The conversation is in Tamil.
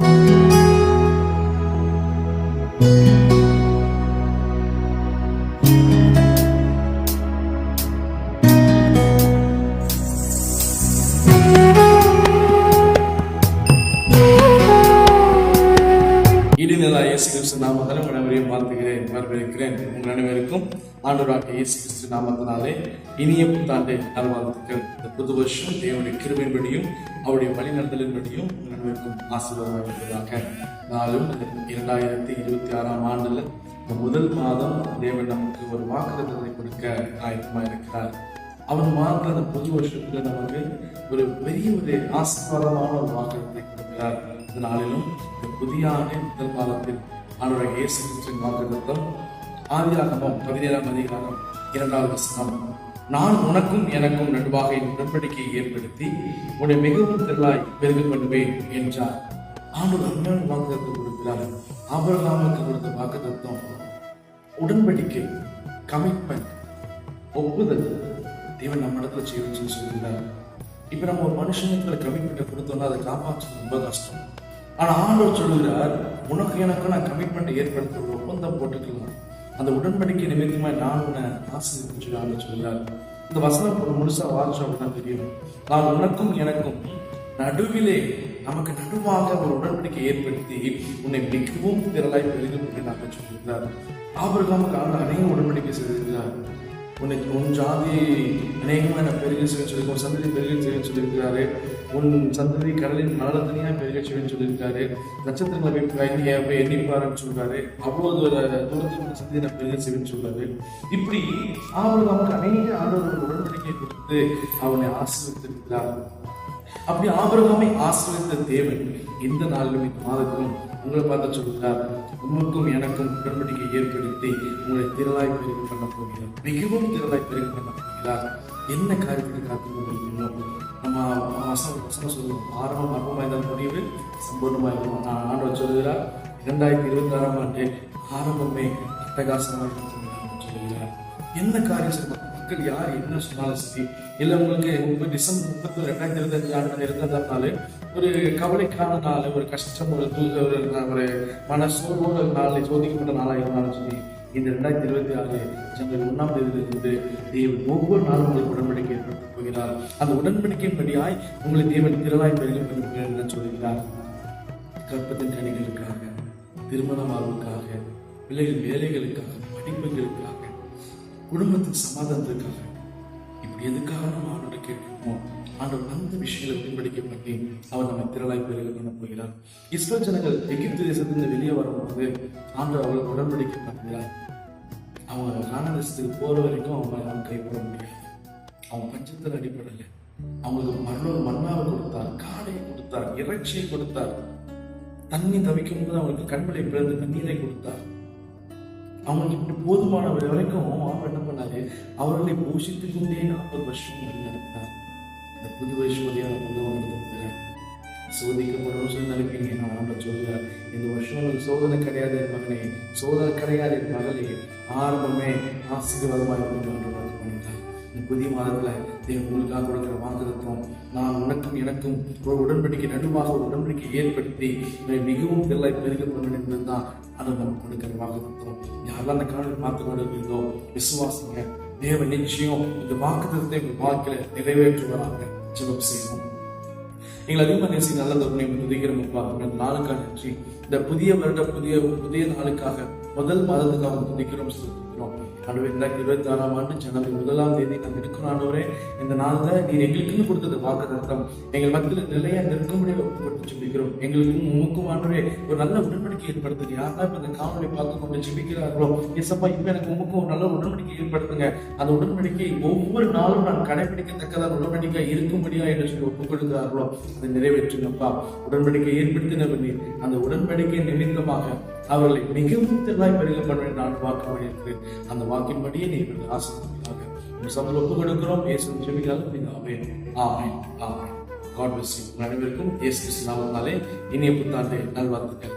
thank you இயேசு கிறிஸ்து நாமத்தால் உங்கள் அனைவரையும் வாழ்த்துகிறேன் வரவேற்கிறேன். உங்கள் அனைவருக்கும் ஆண்டவராக இயேசு கிறிஸ்து நாமத்தினாலே இனிய புத்தாண்டை நல்வாழ்த்துக்கள். இந்த புது வருஷம் தேவனுடைய கிருமையின்படியும் அவருடைய வழிநடத்தலின்படியும் உங்கள் அனைவருக்கும் ஆசீர்வாதமாக இருப்பதாக நாளும் இரண்டாயிரத்தி இருபத்தி ஆறாம் ஆண்டில் முதல் மாதம் தேவன் நமக்கு ஒரு வாக்குறுதலை கொடுக்க ஆயத்தமாக இருக்கிறார் அவர் மாத்திர அந்த புது வருஷத்துல நமக்கு ஒரு பெரிய ஒரு ஆசீர்வாதமான ஒரு வாக்குத்தத்தை கொடுக்கிறார். இந்த நாளிலும் இந்த புதிய ஆண்டின் முதல் காலத்தில் ஆண்டவராக இயேசு கிறிஸ்துவின் வாக்குத்தம் ஆதியாகமம் பதினேழாம் அதிகாரம் இரண்டாவது வசனம். நான் உனக்கும் எனக்கும் நடுவாக என் உடன்படிக்கையை ஏற்படுத்தி உன்னை மிகவும் திரளாய் பெருக பண்ணுவேன் என்றார். ஆண்டவர் அண்ணன் வாக்குத்தம் கொடுக்கிறார். ஆபரகாமுக்கு கொடுத்த வாக்குத்தம் உடன்படிக்கை கமிட்மெண்ட் ஒப்புதல். தேவன் நம்ம இடத்துல செய்யணும்னு சொல்லி சொல்லுகிறார் இப்ப நம்ம ஒரு மனுஷனுக்கு கமிட்மெண்ட்டை கொடுத்தோம்னா அதை காப்பாற்றுறது ரொம்ப கஷ்டம். ஆனா ஆண்டவர் சொல்லுகிறார் உனக்கு எனக்கு நான் கமிட்மெண்ட் ஏற்படுத்த ஒரு ஒப்பந்தம் போட்டுக்கலாம். அந்த உடன்படிக்கை நிமித்தமாக நான் உன்னை ஆசிரியர் ஆண்டு சொல்கிறார் இந்த வசனம் ஒரு முழுசா வாசிச்சோம் அப்படின்னா தெரியும். நான் உனக்கும் எனக்கும் நடுவிலே நமக்கு நடுவாக ஒரு உடன்படிக்கை ஏற்படுத்தி உன்னை மிகவும் திரளாய் பெருகும் என்று நாங்கள் சொல்லுகிறார். நமக்கு ஆண்டு அநேக உடன்படிக்கை செய்திருக்கிறார். உன்னை உன் ஜாதி அநேகமாக பெருக செய்வேன் சொல்லி உன் சந்ததி பெருக செய்வேன் சொல்லியிருக்கிறாரு. உன் சந்ததி கடலின் மலத்தனியாக பெருக செய்வேன் சொல்லியிருக்காரு. நட்சத்திரங்களை போய் போய் எண்ணிப்பாருன்னு சொல்றாரு. அவ்வளவு ஒரு தூரத்தில் உன் சந்ததி நான் பெருக செய்வேன் சொல்றாரு. இப்படி அவர் நமக்கு அநேக ஆண்டவர்கள் உடன்படிக்கை கொடுத்து அவனை ஆசிரியத்திருக்கிறார் அப்படி ஆபிரகாமை ஆசிரியத்த தேவன் இந்த நாளிலும் இந்த மாதத்திலும் உங்களை பார்த்து சொல்கிறார் உங்களுக்கும் எனக்கும் உடன்படிக்கை ஏற்படுத்தி உங்களை திரளாய் பெருகு பண்ண போகிறார். மிகவும் திரளாய் பெருகு பண்ண போகிறார். என்ன காரியத்தை காத்து நம்ம? வசனம் வசனம் சொல்லுவோம் ஆரம்பம் அற்பமாக இருந்தால் முடிவு சம்பூர்ணமாக இருக்கும் நான் ஆண்டவர் சொல்கிறார் இரண்டாயிரத்தி இருபத்தி ஆறாம் ஆண்டு ஆரம்பமே அட்டகாசமாக இருக்கும் சொல்கிறார் என்ன காரியம் செய்யணும் மக்கள் யார்? என்ன சொன்னாலும் சரி இல்லை உங்களுக்கு முப்பது டிசம்பர் முப்பத்தி ரெண்டாயிரத்தி இருபத்தஞ்சு ஆண்டு இருந்ததுனால ஒரு கவலைக்கான நாள் ஒரு கஷ்டம் ஒரு தூக்க ஒரு ஒரு மன சோர்வோட நாள் சோதிக்கப்பட்ட நாளாக இருந்தாலும் சரி இந்த ரெண்டாயிரத்தி இருபத்தி ஆறு ஜனவரி ஒன்றாம் தேதியிலிருந்து தேவன் ஒவ்வொரு நாளும் உங்களுக்கு உடன்படிக்கை ஏற்படுத்த போகிறார். அந்த உடன்படிக்கையின்படியாய் உங்களை தேவன் திரளாய் பெருக என்று சொல்கிறார் கற்பத்தின் கணிகளுக்காக திருமண வாழ்வுக்காக பிள்ளைகள் வேலைகளுக்காக படிப்புகளுக்காக குடும்பத்தின் சமாதானத்துக்காக இப்படி எதுக்காக நம்ம ஆண்டோட கேட்கணுமோ ஆண்டவர் அந்த விஷயங்களை பின்படிக்க பண்ணி அவர் நம்ம திரளாய் பெருக பண்ண போகிறார். இஸ்ரேல் ஜனங்கள் எகிப்து தேசத்திலிருந்து வெளியே வரும்போது ஆண்டவர் அவர்கள் உடன்படிக்கை பண்ணுகிறார். அவங்க காணதேசத்துக்கு போற வரைக்கும் அவங்க அவன் கைப்பட முடியாது. அவன் பஞ்சத்தில் அடிப்படையில் அவங்களுக்கு மரணம் மண்ணாவை கொடுத்தார் காடையை கொடுத்தார் இறைச்சியை கொடுத்தார். தண்ணி தவிக்கும் போது அவங்களுக்கு கண்களை பிறந்து தண்ணீரை கொடுத்தார். அவங்களுக்கு போதுமான வரைக்கும் அவர் என்ன பண்ணாரு? அவர்களை போஷித்து கொண்டே நாற்பது வருஷம் வழி நடத்தினார். இந்த புது வருஷம் புது சோதிக்கப்படும் சொல்லி நினைப்பீங்க. நான் நம்ம சொல்கிறார் இந்த வருஷம் உங்களுக்கு சோதனை கிடையாது என் மகனே. சோதனை கிடையாது என் மகளே. ஆரம்பமே ஆசீர்வாதமாக இருக்கும் பண்ணிட்டார் இந்த புதிய மாதத்தில் தேவன் உங்களுக்காக கொடுக்கிற வாக்குத்தம். நான் உனக்கும் எனக்கும் ஒரு உடன்படிக்கை நடுவாக ஒரு உடன்படிக்கை ஏற்படுத்தி மிகவும் தெல்லாய் பெருக பண்ண தான் அது நமக்கு கொடுக்கிற வாக்குத்தம். யாரெல்லாம் அந்த காலையில் பார்த்து கொண்டு இருக்கீங்களோ விசுவாசிங்க தேவ நிச்சயம் இந்த வாக்குத்தத்தை உங்கள் வாழ்க்கையில நிறைவேற்றுவராங்க ஜெபம் செய்வோம். எங்களை அதிகமாக நேசி நல்ல தருணை துதிக்கிறோம்ப்பா இந்த நாளுக்காக நன்றி. இந்த புதிய வருட புதிய புதிய நாளுக்காக முதல் மாதத்துக்காக துணிக்கிறோம் சொல்லிக்கிறோம் ஆண்டவரே ரெண்டாயிரத்தி இருபத்தி ஆறாம் ஆண்டு ஜனவரி முதலாம் தேதி நாங்கள் இருக்கிறோம் ஆண்டவரே. இந்த நாளில் நீர் எங்களுக்குன்னு கொடுத்தது வாக்கு தத்தம் எங்கள் மத்தியில் நிலையா நிற்கும்படியாக ஒப்புக்கொண்டு ஜெபிக்கிறோம். எங்களுக்கும் உமக்கும் ஆண்டவரே ஒரு நல்ல உடன்படிக்கை ஏற்படுத்துங்க. யாரெல்லாம் இப்போ இந்த காணொலி பார்த்து கொண்டு ஜெபிக்கிறார்களோ எசப்பா இப்போ எனக்கு உமக்கும் ஒரு நல்ல உடன்படிக்கை ஏற்படுத்துங்க. அந்த உடன்படிக்கை ஒவ்வொரு நாளும் நான் கடைபிடிக்கத்தக்கதான் உடன்படிக்கை இருக்கும்படியா என்று சொல்லி ஒப்புக் கொடுக்கிறார்களோ அதை நிறைவேற்றுங்கப்பா. உடன்படிக்கை ஏற்படுத்தினவர் நீர். அந்த உடன்படிக்கை உடன்படிக்கை நிமித்தமாக அவர்களை மிகவும் தெளிவாய் பெருக பண்ண நான் வாக்கு வழியிருக்கிறேன் அந்த வாக்கின்படியே நீங்கள் ஆசிரியர்களாக உங்கள் சமூகம் ஒப்புக் கொடுக்கிறோம் இயேசு ஜெபிக்கிறார்கள் நீங்கள் ஆமென். ஆமென். ஆமென். காட் பிளஸ் அனைவருக்கும் இயேசு கிறிஸ்து நாமத்தினாலே இனிய புத்தாண்டு நல்வாழ்த்துக்கள்.